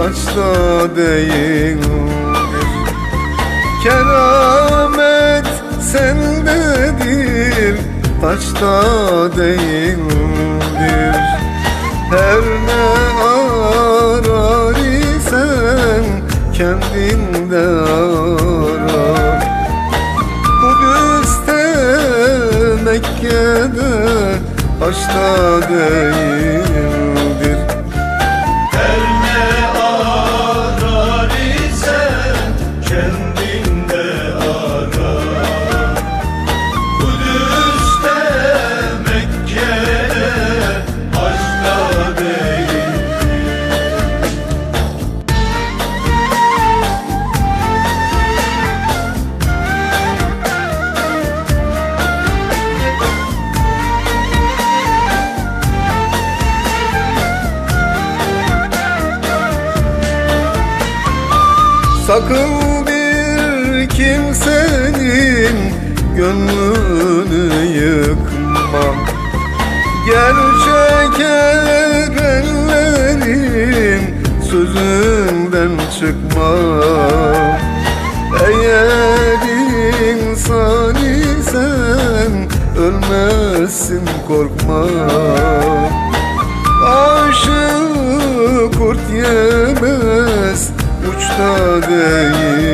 saçta değildir Keramet sendedir Taçta değildir. Her ne arar isen kendinde ara. Kudüs'te Mekke'de Taçta değildir Sakın bir kimsenin gönlünü yıkma. Gerçek erenlerin sözünden çıkma. Eğer insan isen ölmezsin korkma. Aşık kurt yemez uçta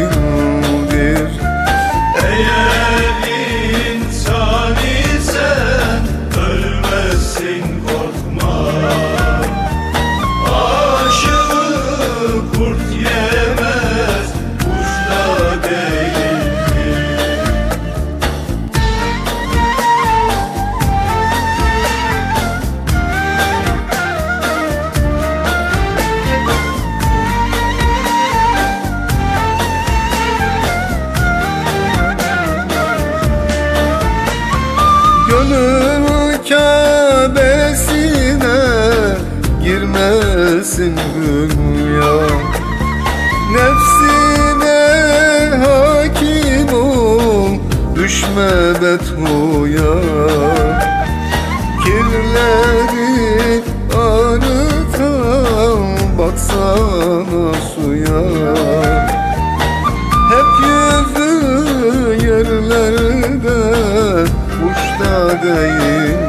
değil